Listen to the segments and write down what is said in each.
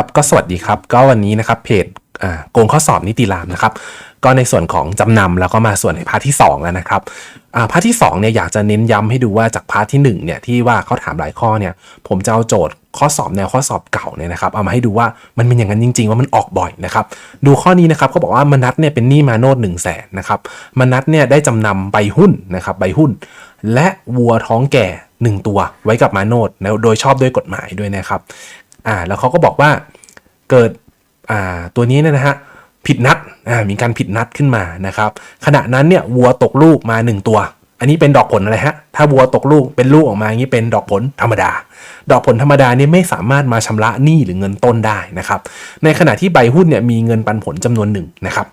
ครับก็สวัสดีครับ ก็วันนี้นะครับเพจอ่าโกงข้อสอบนิติรามนะครับ ก็ในส่วนของจำนำแล้วก็มาส่วนในพาร์ทที่ 2 แล้วนะครับอ่าพาร์ทที่2เนี่ยอยากจะเน้นย้ำให้ดูว่าจากพาร์ทที่1เนี่ยที่ว่าเขาถามหลายข้อเนี่ยผมจะเอาโจทย์ข้อสอบแนวข้อสอบเก่าเนี่ยนะครับเอามาให้ดูว่ามันเป็นอย่างนั้นจริง ๆ ว่ามันออกบ่อยนะครับดูข้อนี้นะครับเขาบอกว่ามนัทเนี่ยเป็นหนี้มาโนด1 0 0 0 0แสนนะครับมนัทเนี่ยได้จำนำใบหุ้นนะครับใบหุ้น และวัวท้องแก่ 1 ตัวไว้กับมาโนดแล้วโดยชอบด้วยกฎหมายด้วยนะครับอ่าแล้วเขาก็บอกว่า เกิดตัวนี้เนี่ยนะฮะผิดนัดมีการผิดนัดขึ้นมานะครับขณะนั้นเนี่ยวัวตกลูกมา 1 ตัว อันนี้เป็นดอกผลอะไรฮะถ้าวัวตกลูกเป็นลูกออกมาอย่างนี้เป็นดอกผลธรรมดา ดอกผลธรรมดาเนี่ยไม่สามารถมาชำระหนี้หรือเงินต้นได้นะครับในขณะที่ใบหุ้นเนี่ยมีเงินปันผลจำนวนหนึ่งนะครับ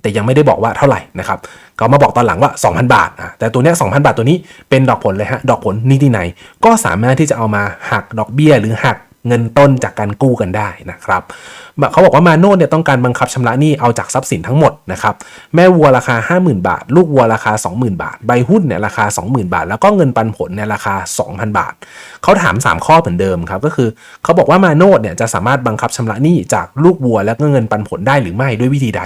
แต่ยังไม่ได้บอกว่าเท่าไหร่นะครับก็มาบอกตอนหลังว่า 2,000 บาทอะแต่ตัวเนี้ย2,000 บาทตัวนี้เป็นดอกผลเลยฮะดอกผลนิติไหนก็สามารถที่จะเอามาหักดอกเบี้ยหรือหัก เงินต้นจากการกู้กันได้นะครับเขาบอกว่ามาโน่เนี่ยต้องการบังคับชำระหนี้เอาจากทรัพย์สินทั้งหมดนะครับแม่วัวราคา 50,000 บาท ลูกวัวราคา 20,000 บาท ใบหุ้นเนี่ยราคา 20,000 บาท แล้วก็เงินปันผลเนี่ยราคา 2,000 บาท เขาถาม 3 ข้อเหมือนเดิมครับก็คือเขาบอกว่ามาโน่เนี่ยจะสามารถบังคับชำระหนี้จากลูกวัว และก็เงินปันผลได้หรือไม่ด้วยวิธีใด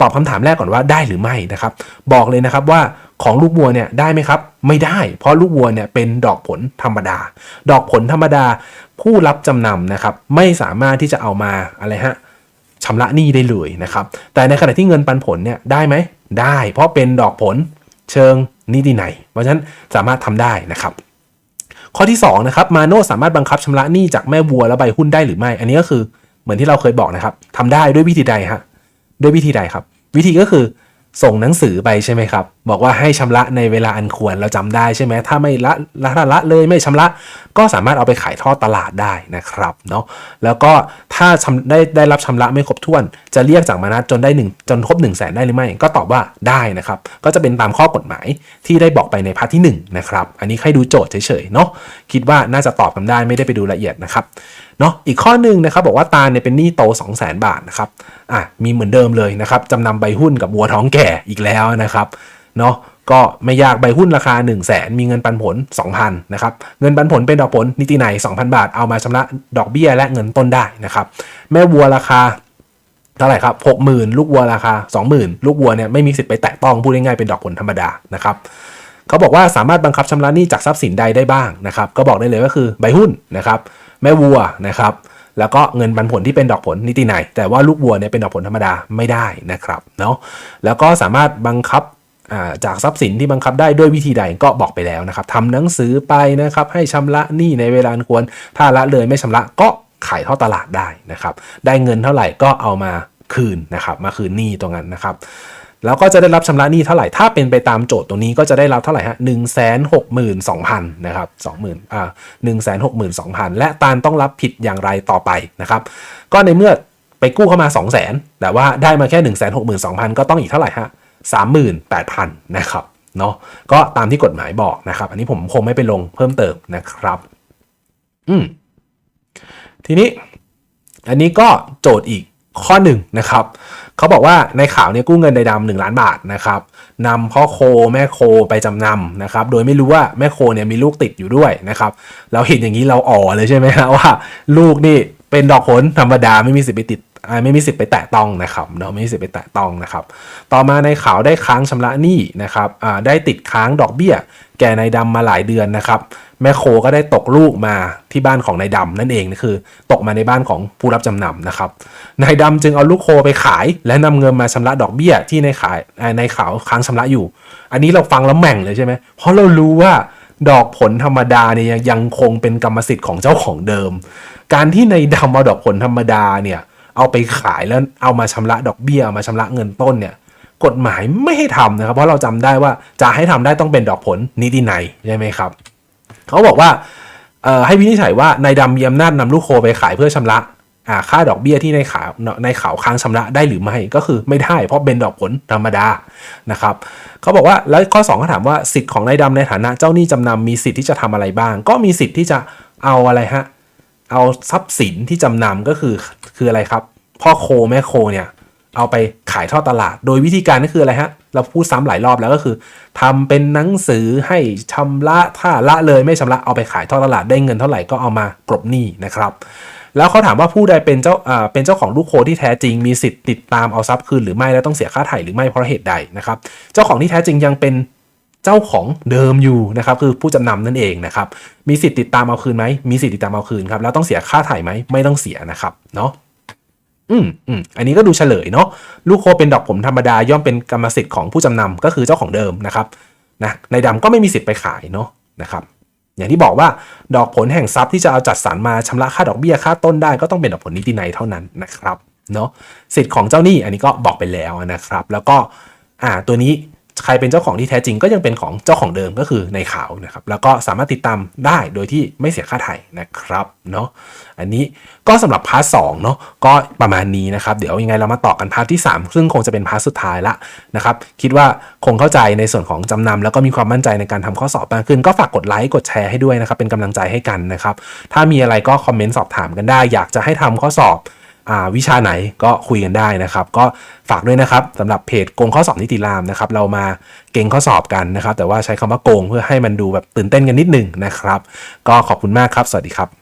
ตอบคำถามแรกก่อนว่าได้หรือไม่นะครับบอกเลยนะครับว่า ของลูกวัวเนี่ยได้ไหมครับ ไม่ได้ เพราะลูกวัวเนี่ยเป็นดอกผลธรรมดา ดอกผลธรรมดา ผู้รับจำนำนะครับ ไม่สามารถที่จะเอามาอะไรฮะชำระหนี้ได้เลยนะครับ แต่ในขณะที่เงินปันผลเนี่ยได้ไหมได้ เพราะเป็นดอกผลเชิงนิติไหน เพราะฉะนั้นสามารถทำได้นะครับข้อที่2นะครับมาโนสามารถบังคับชำระหนี้จากแม่วัวและใบหุ้นได้หรือไม่ อันนี้ก็คือเหมือนที่เราเคยบอกนะครับทำได้ด้วยวิธีใดฮะด้วยวิธีใดครับ วิธีก็คือ ส่งหนังสือไปใช่ไหมครับ บอกว่าให้ชำระในเวลาอันควรเราจำได้ใช่ไหมถ้าไม่ละละละละเลยไม่ชำระ ก็สามารถเอาไปขายทอดตลาดได้นะครับเนาะแล้วก็ถ้าได้ได้รับชำระไม่ครบถ้วน จะเรียกจากมานัดจนได้หนึ่งจนครบ1นึ่งแสนได้หรือไม่ก็ตอบว่าได้นะครับ ก็จะเป็นตามข้อกฎหมายที่ได้บอกไปในพาร์ทที่ 1 นะครับ อันนี้ให้ดูโจทย์เฉยๆเนาะคิดว่าน่าจะตอบกันได้ไม่ได้ไปดูละเอียดนะครับเนาะอีกข้อหนึ่งนะครับบอกว่าตาเนี่ยเป็นหนี้โต 2 0 0 0 0 0 บาทนะครับอะมีเหมือนเดิมเลยนะครับจำนำใบหุ้นกับวัวท้องแก่อีกแล้วนะครับเนาะ ก็ไม่ยากใบหุ้นราคา 1 0 0 0 0แสนมีเงินปันผล 2,000นะครับเงินปันผลเป็นดอกผลนิติไหน2,000 บาท เอามาชำระดอกเบี้ยและเงินต้นได้นะครับแม่วัวราคาเท่าไหร่ครับหกหมื่นลูกวัวราคา 20,000 ลูกวัวเนี่ยไม่มีสิทธิ์ไปแตะต้องพูดง่ายๆเป็นดอกผลธรรมดานะครับเขาบอกว่าสามารถบังคับชำระหนี้จากทรัพย์สินใดได้บ้างนะครับก็บอกได้เลยก็คือใบหุ้นนะครับแม่วัวนะครับแล้วก็เงินปันผลที่เป็นดอกผลนิติไหน แต่ว่าลูกวัวเนี่ยเป็นดอกผลธรรมดาไม่ได้นะครับเนาะแล้วก็สามารถบังคับ จากทรัพย์สินที่บังคับได้ด้วยวิธีใดก็บอกไปแล้วนะครับทำหนังสือไปนะครับให้ชำระหนี้ในเวลาอันควร ถ้าละเลยไม่ชำระก็ขายท่อตลาดได้นะครับ ได้เงินเท่าไหร่ก็เอามาคืนนะครับ มาคืนหนี้ตรงนั้นนะครับ แล้วก็จะได้รับชำระหนี้เท่าไหร่ ถ้าเป็นไปตามโจทย์ตรงนี้ก็จะได้รับเท่าไหร่ฮะหนึ่งแสนหกหมื่นสองพันนะครับสองหมื่นอ่าหนึ่งแสนหกหมื่นสองพันและตาลต้องรับผิดอย่างไรต่อไปนะครับ ก็ในเมื่อไปกู้เข้ามา 2 0 0 0 0 0แต่ว่าได้มาแค่ 1 6 2 0 0 0 ก็ต้องอีกเท่าไหร่ฮะ สามหมื่นแปดพันนะครับเนาะก็ตามที่กฎหมายบอกนะครับ อันนี้ผมคงไม่ไปลงเพิ่มเติมนะครับ อืมทีนี้อันนี้ก็โจทย์อีกข้อหนึ่งนะครับเขาบอกว่าในข่าวเนี่ยกู้เงินในดำหนึ่งล้านบาทนะครับนำพ่อโคแม่โคไปจำนำนะครับ โดยไม่รู้ว่าแม่โคเนี่ยมีลูกติดอยู่ด้วยนะครับ เราเห็นอย่างนี้เราอ๋อเลยใช่ไหมฮะว่า ลูกนี่เป็นดอกผลธรรมดาไม่มีสิทธิ์ไปติด ไม่มีสิทธิ์ไปแตะต้องนะครับเนาะไม่มีสิทธิ์ไปแตะต้องนะครับ ต่อมาในข่าวได้ค้างชำระหนี้นะครับได้ติดค้างดอกเบี้ย แก่นายดำมาหลายเดือนนะครับ แม่โคก็ได้ตกลูกมาที่บ้านของนายดำนั่นเองนะคือ ตกมาในบ้านของผู้รับจำนำนะครับนายดำจึงเอาลูกโคไปขาย และนำเงินมาชำระดอกเบี้ยที่ในขายในข่าวค้างชำระอยู่ อันนี้เราฟังแล้วแม่งเลยใช่ไหมเพราะเรารู้ว่าดอกผลธรรมดาเนี่ยยังคงเป็นกรรมสิทธิ์ของเจ้าของเดิม การที่นายดำเอาดอกผลธรรมดาเนี่ย เอาไปขายแล้วเอามาชำระดอกเบี้ยมาชำระเงินต้นเนี่ยกฎหมายไม่ให้ทำนะครับ เพราะเราจำได้ว่าจะให้ทำได้ต้องเป็นดอกผลนิติไหนใช่ไหมครับเขาบอกว่าให้วินิจฉัยว่านายดำมีอำนาจนำลูกโคไปขายเพื่อชำระค่าดอกเบี้ยที่ในข่าวในข่าวค้างชำระได้หรือไม่ก็คือไม่ได้เพราะเป็นดอกผลธรรมดานะครับเขาบอกว่าแล้วข้อ2เขาถามว่าสิทธิ์ของนายดำในฐานะเจ้าหนี้จำนำมีสิทธิ์ที่จะทำอะไรบ้าง ก็มีสิทธิ์ที่จะเอาอะไรฮะ เอาทรัพย์สินที่จำนำก็คือคืออะไรครับ พ่อโคแม่โคเนี่ยเอาไปขายทอดตลาด โดยวิธีการก็คืออะไรฮะ เราพูดซ้ำหลายรอบแล้วก็คือทำเป็นหนังสือให้ชำระถ้าละเลยไม่ชำระเอาไปขายทอดตลาดได้เงินเท่าไหร่ก็เอามากรบหนี้นะครับ แล้วเขาถามว่าผู้ใดเป็นเจ้าอ่าเป็นเจ้าของลูกโคที่แท้จริงมีสิทธิ์ติดตามเอาทรัพย์คืนหรือไม่และต้องเสียค่าไถ่หรือไม่เพราะเหตุใดนะครับ เจ้าของที่แท้จริงยังเป็น เจ้าของเดิมอยู่นะครับคือผู้จำนำนั่นเองนะครับมีสิทธิ์ติดตามเอาคืนไหมมีสิทธิ์ติดตามเอาคืนครับแล้วต้องเสียค่าถ่ายไหมไม่ต้องเสียนะครับเนาะอืมอืมอันนี้ก็ดูเฉลยเนาะลูกโคเป็นดอกผมธรรมดาย่อมเป็นกรรมสิทธิ์ของผู้จำนำก็คือเจ้าของเดิมนะครับนะในดำก็ไม่มีสิทธิ์ไปขายเนาะนะครับอย่างที่บอกว่าดอกผลแห่งทรัพย์ที่จะเอาจัดสรรมาชำระค่าดอกเบี้ยค่าต้นได้ก็ต้องเป็นดอกผลนิตินัยเท่านั้นนะครับเนาะสิทธิ์ของเจ้าหนี้อันนี้ก็บอกไปแล้วนะครับ แล้วก็อ่าตัวนี้ ใครเป็นเจ้าของที่แท้จริงก็ยังเป็นของเจ้าของเดิมก็คือในขาวนะครับแล้วก็สามารถติดตามได้โดยที่ไม่เสียค่าไถ่นะครับเนาะอันนี้ก็สำหรับพาร์ทสองเนาะก็ประมาณนี้นะครับ เดี๋ยวยังไงเรามาต่อกันพาร์ทที่ 3 ซึ่งคงจะเป็นพาร์ทสุดท้ายละนะครับคิดว่าคงเข้าใจในส่วนของจำนำแล้วก็มีความมั่นใจในการทำข้อสอบมากขึ้น ก็ฝากกดไลค์กดแชร์ให้ด้วยนะครับเป็นกำลังใจให้กันนะครับถ้ามีอะไรก็คอมเมนต์สอบถามกันได้ อยากจะให้ทำข้อสอบ วิชาไหนก็คุยกันได้นะครับ ก็ฝากด้วยนะครับสำหรับเพจโกงข้อสอบนิติรามนะครับ เรามาเก่งข้อสอบกันนะครับ แต่ว่าใช้คำว่าโกงเพื่อให้มันดูแบบตื่นเต้นกันนิดหนึ่งนะครับ ก็ขอบคุณมากครับ สวัสดีครับ